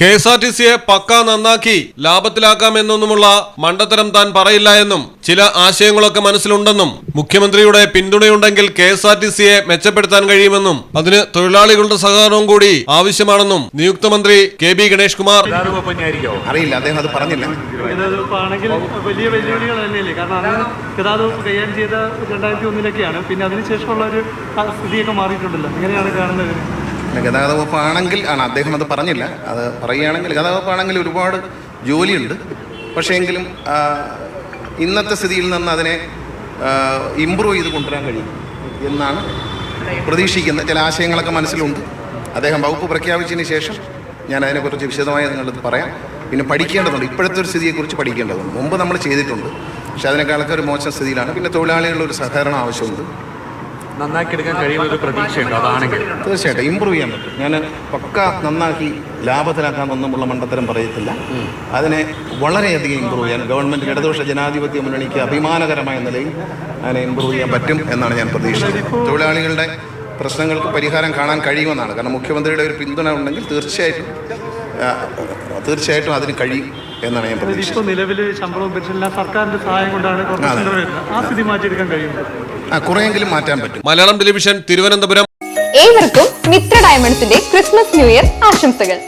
K S R T സിയെ പക്ക നന്നാക്കി ലാഭത്തിലാക്കാമെന്നൊന്നുമുള്ള മണ്ടത്തരം താൻ പറയില്ല എന്നും ചില ആശയങ്ങളൊക്കെ മനസ്സിലുണ്ടെന്നും മുഖ്യമന്ത്രിയുടെ പിന്തുണയുണ്ടെങ്കിൽ കെ എസ് ആർ ടി സിയെ മെച്ചപ്പെടുത്താൻ കഴിയുമെന്നും അതിന് തൊഴിലാളികളുടെ സഹകരണവും കൂടി ആവശ്യമാണെന്നും നിയുക്ത മന്ത്രി കെ ബി ഗണേഷ് കുമാർ അറിയില്ല അദ്ദേഹം അത് പറഞ്ഞില്ല. വലിയ വെല്ലുവിളികൾ തന്നെയല്ലേ? കാരണം ഗതാഗത വകുപ്പ് കൈകാര്യം ചെയ്ത രണ്ടായിരത്തി ഒന്നിലൊക്കെയാണ്. പിന്നെ അതിനുശേഷമുള്ള ഒരു സ്ഥിതിയൊക്കെ മാറിയിട്ടുണ്ടല്ലോ. എങ്ങനെയാണ് കാണുന്നത്? പിന്നെ ഗതാഗത വകുപ്പാണെങ്കിൽ ആണ് അദ്ദേഹം അത് പറഞ്ഞില്ല. അത് പറയുകയാണെങ്കിൽ ഗതാഗത വകുപ്പാണെങ്കിൽ ഒരുപാട് ജോലിയുണ്ട്. പക്ഷേ എങ്കിലും ഇന്നത്തെ സ്ഥിതിയിൽ നിന്ന് അതിനെ ഇമ്പ്രൂവ് ചെയ്ത് കൊണ്ടുവരാൻ കഴിയും എന്നാണ് പ്രതീക്ഷിക്കുന്നത്. ചില ആശയങ്ങളൊക്കെ മനസ്സിലുണ്ട്. അദ്ദേഹം വകുപ്പ് പ്രഖ്യാപിച്ചതിന് ശേഷം ഞാൻ അതിനെക്കുറിച്ച് വിശദമായി നിങ്ങളത് പറയാം. പിന്നെ പഠിക്കേണ്ടതുണ്ട്. ഇപ്പോഴത്തെ ഒരു സ്ഥിതിയെക്കുറിച്ച് പഠിക്കേണ്ടതുണ്ട്. മുമ്പ് നമ്മൾ ചെയ്തിട്ടുണ്ട്. പക്ഷേ അതിനേക്കാളൊക്കെ ഒരു മോശം സ്ഥിതിയിലാണ്. പിന്നെ തൊഴിലാളികളുടെ ഒരു സഹകരണം ആവശ്യമുണ്ട്. നന്നാക്കി എടുക്കാൻ കഴിയുന്ന ഒരു പ്രതീക്ഷയുണ്ട്? അതാണെങ്കിൽ. തീർച്ചയായിട്ടും. ഇമ്പ്രൂവ് ചെയ്യാൻ പറ്റും. ഞാൻ പക്ക നന്നാക്കി ലാഭത്തിലാക്കാമെന്നൊന്നുള്ള മണ്ഡത്തരം പറയത്തില്ല. അതിനെ വളരെയധികം ഇമ്പ്രൂവ് ചെയ്യാൻ ഗവൺമെന്റ് ഇടതുപക്ഷ ജനാധിപത്യ മുന്നണിക്ക് അഭിമാനകരമായ നിലയിൽ അതിനെ ഇമ്പ്രൂവ് ചെയ്യാൻ പറ്റും എന്നാണ് ഞാൻ പ്രതീക്ഷിക്കുന്നത്. തൊഴിലാളികളുടെ പ്രശ്നങ്ങൾക്ക് പരിഹാരം കാണാൻ കഴിയുമെന്നാണ്. കാരണം മുഖ്യമന്ത്രിയുടെ ഒരു പിന്തുണ ഉണ്ടെങ്കിൽ തീർച്ചയായിട്ടും തീർച്ചയായിട്ടും അതിന് കഴിയും. എന്നാണ് ഞാൻ പ്രതീക്ഷിക്കുന്നത്. ഇപ്പോൾ നിലവിൽ ശമ്പളവും പെൻഷനില്ല സർക്കാരിന്റെ സഹായം കൊണ്ടാണ് ആ സ്ഥിതി മാറ്റിയെടുക്കാൻ കഴിയുന്നത് ആ കുറെയെങ്കിലും മാറ്റാൻ പറ്റും. മലയാളം ടെലിവിഷൻ തിരുവനന്തപുരം. ഏവർക്കും മിത്ര ഡയമണ്ട്സിന്റെ ക്രിസ്മസ് ന്യൂ ഇയർ ആശംസകൾ.